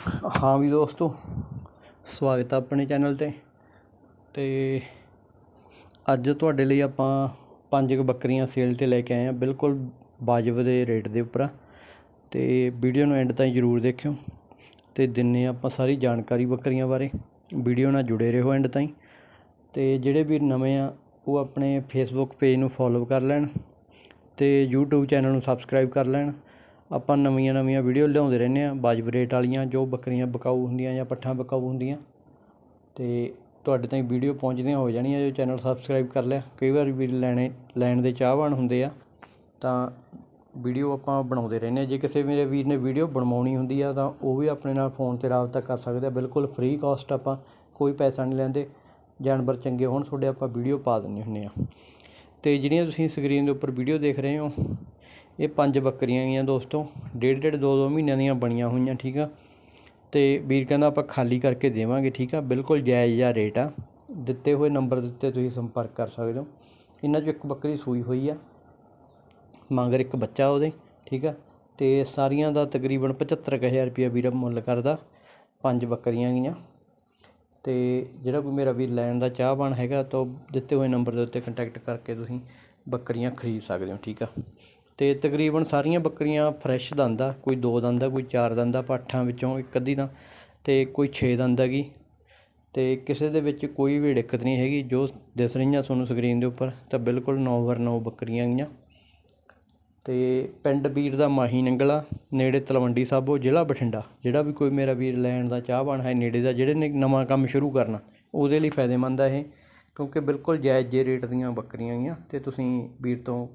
ਹਾਂ ਵੀ ਦੋਸਤੋ, ਸਵਾਗਤ ਹੈ ਆਪਣੇ ਚੈਨਲ 'ਤੇ। ਤੇ ਅੱਜ ਤੁਹਾਡੇ ਲਈ ਆਪਾਂ ਪੰਜ ਕੁ ਬੱਕਰੀਆਂ ਸੇਲ 'ਤੇ ਲੈ ਕੇ ਆਏ ਹਾਂ ਬਿਲਕੁਲ ਵਾਜਬ ਦੇ ਰੇਟ ਦੇ ਉੱਪਰ ਤੇ ਵੀਡੀਓ ਨੂੰ ਐਂਡ ਤਾਈਂ ਜ਼ਰੂਰ ਦੇਖਿਓ। ਤੇ ਦਿੰਨੇ ਆਪਾਂ ਸਾਰੀ ਜਾਣਕਾਰੀ ਬੱਕਰੀਆਂ ਬਾਰੇ। ਵੀਡੀਓ ਨਾਲ ਜੁੜੇ ਰਹੋ ਐਂਡ ਤਾਈਂ। ਤੇ ਜਿਹੜੇ ਵੀ ਨਵੇਂ ਆ, ਉਹ ਆਪਣੇ ਫੇਸਬੁੱਕ ਪੇਜ ਨੂੰ ਫੋਲੋ ਕਰ ਲੈਣ ਤੇ YouTube ਚੈਨਲ ਨੂੰ ਸਬਸਕ੍ਰਾਈਬ ਕਰ ਲੈਣ। ਆਪਾਂ ਨਵੀਆਂ ਨਵੀਆਂ ਵੀਡੀਓ ਲਿਆਉਂਦੇ ਰਹਿੰਦੇ ਹਾਂ। ਬਾਜਬਰੇਟ ਵਾਲੀਆਂ, ਜੋ ਬੱਕਰੀਆਂ ਬਕਾਊ ਹੁੰਦੀਆਂ ਜਾਂ ਪੱਠਾਂ ਬਕਾਊ ਹੁੰਦੀਆਂ। ਅਤੇ ਤੁਹਾਡੇ ਤਾਈਂ ਵੀਡੀਓ ਪਹੁੰਚਦੀਆਂ ਹੋ ਜਾਣੀਆਂ, ਜੋ ਚੈਨਲ ਸਬਸਕ੍ਰਾਈਬ ਕਰ ਲਿਆ। ਕਈ ਵਾਰ ਵੀ ਲੈਣੇ, ਲੈਣ ਦੇ ਚਾਹਵਾਨ ਹੁੰਦੇ ਆ। ਤਾਂ ਵੀਡੀਓ ਆਪਾਂ ਬਣਾਉਂਦੇ ਰਹਿੰਦੇ ਹਾਂ। ਜੇ ਕਿਸੇ ਮੇਰੇ ਵੀਰ ਨੇ ਵੀਡੀਓ ਬਣਵਾਉਣੀ ਹੁੰਦੀ ਆ, ਤਾਂ ਉਹ ਵੀ ਆਪਣੇ ਨਾਲ ਫੋਨ ਤੇ ਰਾਬਤਾ ਕਰ ਸਕਦੇ ਆ। ਬਿਲਕੁਲ ਫ੍ਰੀ ਕਾਸਟ ਆਪਾਂ ਕੋਈ ਪੈਸਾ ਨਹੀਂ ਲੈਂਦੇ। ਜਾਨਵਰ ਚੰਗੇ ਹੋਣ, ਤੁਹਾਡੇ ਆਪਾਂ ਵੀਡੀਓ ਪਾ ਦਿੰਦੇ ਹੁੰਦੇ ਆ ਅਤੇ ਜਿਹੜੀਆਂ ਤੁਸੀਂ ਸਕਰੀਨ ਦੇ ਉੱਪਰ ਵੀਡੀਓ ਦੇਖ ਰਹੇ ਹੋ ਇਹ ਪੰਜ ਬੱਕਰੀਆਂ ਗਈਆਂ ਦੋਸਤੋ, ਡੇਢ ਡੇਢ ਦੋ ਦੋ ਮਹੀਨਿਆਂ ਦੀਆਂ ਬਣੀਆਂ ਹੋਈਆਂ, ਠੀਕ ਆ? ਤੇ ਵੀਰ ਕਹਿੰਦਾ ਆਪਾਂ ਖਾਲੀ ਕਰਕੇ ਦੇਵਾਂਗੇ, ਠੀਕ ਆ? ਬਿਲਕੁਲ ਜਾਇਜ਼ ਜਿਹਾ ਰੇਟ ਆ। ਦਿੱਤੇ ਹੋਏ ਨੰਬਰ ਦੇ ਉੱਤੇ ਤੁਸੀਂ ਸੰਪਰਕ ਕਰ ਸਕਦੇ ਹੋ। ਇਹਨਾਂ 'ਚੋਂ ਇੱਕ ਬੱਕਰੀ ਸੂਈ ਹੋਈ ਆ, ਮਗਰ ਇੱਕ ਬੱਚਾ ਉਹਦੇ, ਠੀਕ ਆ? ਤੇ ਸਾਰੀਆਂ ਦਾ ਤਕਰੀਬਨ 75000 ਰੁਪਇਆ ਵੀਰ ਮੁੱਲ ਕਰਦਾ, ਪੰਜ ਬੱਕਰੀਆਂ ਗਈਆਂ। ਤੇ ਜਿਹੜਾ ਕੋਈ ਮੇਰਾ ਵੀਰ ਲੈਣ ਦਾ ਚਾਹਵਾਨ ਹੈਗਾ, ਤਾਂ ਉਹ ਦਿੱਤੇ ਹੋਏ ਨੰਬਰ ਦੇ ਉੱਤੇ ਕੰਟੈਕਟ ਕਰਕੇ ਤੁਸੀਂ ਬੱਕਰੀਆਂ ਖਰੀਦ ਸਕਦੇ ਹੋ, ਠੀਕ ਆ? ਤੇ ਤਕਰੀਬਨ ਸਾਰੀਆਂ ਬੱਕਰੀਆਂ ਫਰੈਸ਼ ਦੰਦ ਆ, ਕੋਈ ਦੋ ਦੰਦ ਆ, ਕੋਈ ਚਾਰ ਦੰਦ ਆ, ਪਾਠਾਂ ਵਿੱਚੋਂ ਇੱਕ ਅੱਧੀ ਦਾ ਤੇ ਕੋਈ 6 ਦੰਦ ਹੈਗੀ। ਤੇ ਕਿਸੇ ਦੇ ਵਿੱਚ ਕੋਈ ਵੀ ਦਿੱਕਤ ਨਹੀਂ ਹੈਗੀ, ਜੋ ਦਿਸ ਰਹੀਆਂ ਤੁਹਾਨੂੰ ਸਕਰੀਨ ਦੇ ਉੱਪਰ, ਤਾਂ ਬਿਲਕੁਲ 9 ਵਰ 9 ਬੱਕਰੀਆਂ ਗਈਆਂ ਤੇ ਪਿੰਡ ਵੀਰ ਦਾ ਮਾਹੀ ਨੰਗਲਾ, ਨੇੜੇ ਤਲਵੰਡੀ ਸਾਬੋ, ਜ਼ਿਲ੍ਹਾ ਬਠਿੰਡਾ। ਜਿਹੜਾ ਵੀ ਕੋਈ ਮੇਰਾ ਵੀਰ ਲੈਣ ਦਾ ਚਾਹਵਾਨ ਹੈ, ਨੇੜੇ ਦਾ, ਜਿਹੜੇ ਨੇ ਨਵਾਂ ਕੰਮ ਸ਼ੁਰੂ ਕਰਨਾ, ਉਹਦੇ ਲਈ ਫਾਇਦੇਮੰਦ ਆ ਇਹ, ਕਿਉਂਕਿ ਬਿਲਕੁਲ ਜਾਇਜ਼ ਜੇ ਰੇਟ ਦੀਆਂ ਬੱਕਰੀਆਂ ਗਈਆਂ ਤੇ ਤੁਸੀਂ ਵੀਰ ਤੋਂ